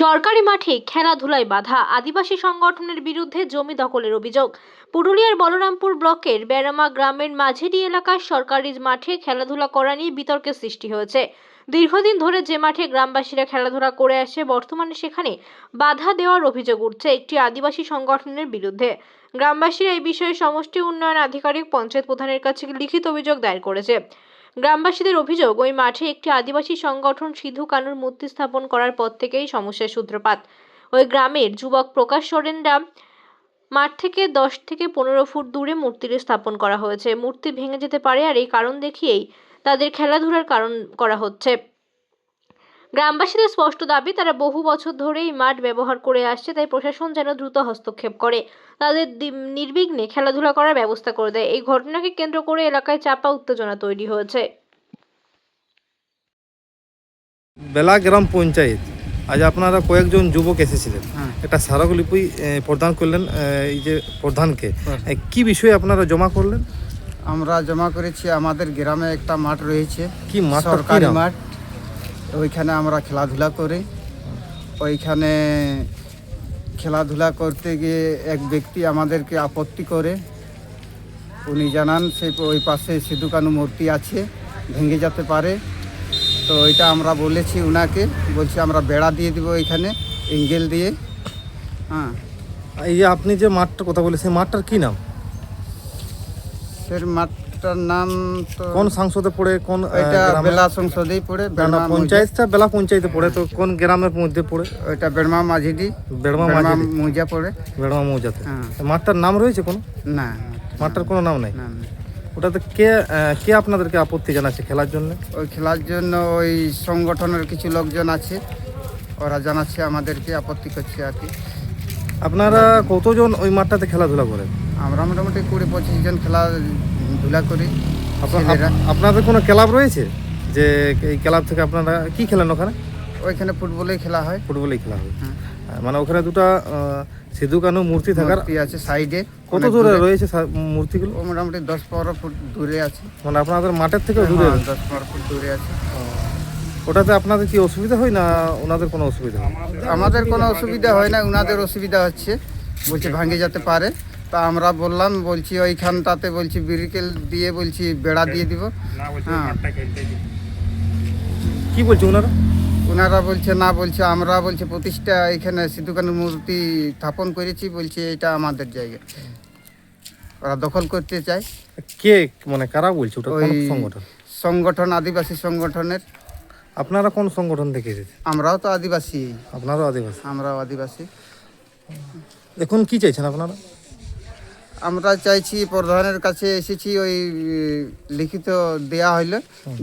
সরকারি মাঠে খেলাধুলায় বাধা। আদিবাসী সংগঠনের বিরুদ্ধে জমি দখলের অভিযোগ। পুরুলিয়ার বলরামপুর ব্লকের বেড়ামা গ্রামের মাঝেরি এলাকার সরকারি মাঠে খেলাধুলা করা নিয়ে বিতর্কের সৃষ্টি হয়েছে। দীর্ঘদিন ধরে যে মাঠে গ্রামবাসীরা খেলাধুলা করে আসে, বর্তমানে সেখানে বাধা দেওয়ার অভিযোগ উঠছে একটি আদিবাসী সংগঠনের বিরুদ্ধে। গ্রামবাসীরা এই বিষয়ে সমষ্টি উন্নয়ন আধিকারিক পঞ্চায়েত প্রধানের কাছে লিখিত অভিযোগ দায়ের করেছে। গ্রামবাসীদের অভিযোগ, ওই মাঠে একটি আদিবাসী সংগঠন সিধু কানুর মূর্তি স্থাপন করার পর থেকেই সমস্যার সূত্রপাত। ওই গ্রামের যুবক প্রকাশ সরেনরা মাঠ থেকে দশ থেকে পনেরো ফুট দূরে মূর্তিটি স্থাপন করা হয়েছে। মূর্তি ভেঙে যেতে পারে আর এই কারণ দেখিয়েই তাদের খেলাধুলার কারণ করা হচ্ছে। গ্রামবাসীদের স্পষ্ট দাবি তারা বহু বছর ধরে এই মাঠ ব্যবহার করে আসছে তাই প্রশাসন যেন দ্রুত হস্তক্ষেপ করে। তাদের দি- নির্বিঘ্নে খেলাধুলা করার ব্যবস্থা করে দেয়। এই ঘটনাকে কেন্দ্র করে এলাকায় চাপা উত্তেজনা তৈরি হয়েছে। বেলা গ্রাম পঞ্চায়েত আজ আপনারা কয়েকজন যুবক এসেছিলেন। হ্যাঁ। একটা স্মারকলিপি প্রদান করলেন এই যে প্রধানকে। হ্যাঁ। কি বিষয়ে আপনারা জমা করলেন? আমরা জমা করেছি আমাদের গ্রামে একটা মাঠ রয়েছে। কি মাঠ সরকারি মাঠ। ওইখানে আমরা খেলাধুলা করি। ওইখানে খেলাধুলা করতে গিয়ে এক ব্যক্তি আমাদেরকে আপত্তি করে। উনি জানান সে ওই পাশে সিধু কানু মূর্তি আছে ভেঙে যেতে পারে। তো ওইটা আমরা বলেছি ওনাকে বলছি আমরা বেড়া দিয়ে দিব ওইখানে এঙ্গেল দিয়ে। হ্যাঁ। এই যে আপনি যে মাঠটার কথা বলে সেই মাঠটার কি নাম? সে মাঠটার নাম তো কোন সংসদে পড়ে কোন এ, ওইটা বেলা সংসদেই পড়ে না, পঞ্চায়েতটা বেলা পঞ্চায়েতে পড়ে তো কোন গ্রামের মধ্যে পড়ে? ওইটা বেড়মা মাঝিডি বেড়মা বেড়মা মাঝি মৌজা পড়ে। বেড়মা মৌজাতে হ্যাঁ। মাঠটার নাম রয়েছে কোনো? না। মাঠটার কোনো নাম নাই। ওটাতে কে কে আপনাদেরকে আপত্তি জানাচ্ছে খেলার জন্য? ওই খেলার জন্য ওই সংগঠনের কিছু লোকজন আছে। ওরা জানাচ্ছে আমাদেরকে আপত্তি করছে আর কি। আপনারা কতজন ওই মাঠটাতে খেলাধুলা করেন? আমরা মোটামুটি কুড়ি পঁচিশ জন খেলাধুলা করি আপনাদের কোনো ক্লাব রয়েছে? যে এই ক্লাব থেকে আপনারা কি খেলেন ওখানে? ওইখানে ফুটবলেই খেলা হয়। ফুটবলেই খেলা হয়। মানে ওখানে দুটো সিধু কানু মূর্তি থাকার আছে সাইডে। কত দূরে রয়েছে মূর্তিগুলো? মোটামুটি দশ পনেরো ফুট দূরে আছে। মানে আপনাদের মাঠের থেকে দূরে হ্যাঁ, দশ পনেরো ফুট দূরে আছে। ওটাতে আপনাদের কি অসুবিধা হয় না ওনাদের কোনো অসুবিধা আমাদের কোনো অসুবিধা হয় না ওনাদের অসুবিধা হচ্ছে। বলছে ভাঙে যেতে পারে। তা আমরা বললাম বলছি ওইখানটাতে বলছি বিরিকেল দিয়ে বলছি বেড়া দিয়ে দিব। হ্যাঁ। কি বলছে ওনারা? ওনারা বলছে না বলছে আমরা বলছে প্রতিষ্ঠা এখানে সিদ্ধুকানের মূর্তি স্থাপন করেছি বলছে এটা আমাদের জায়গা। ওরা দখল করতে চায়। কে মানে কারা বলছে ওটা? কোন ওই সংগঠন? সংগঠন আদিবাসী সংগঠনের। আপনারা কোন সংগঠন থেকে এসেছে আমরাও তো আদিবাসী। আপনারাও আদিবাসী। আমরাও আদিবাসী। এখন কি চাইছেন আপনারা? আমরা চাইছি প্রধানের কাছে এসেছি ওই লিখিত দেয়া হইলে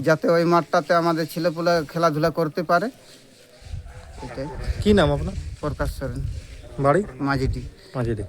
যাতে ওই মাঠটাতে আমাদের ছেলেপুলা খেলাধুলা করতে পারে। এটাই কি নাম আপনার? প্রকাশ সরেন। বাড়ি? মাঝিটি। মাঝেরি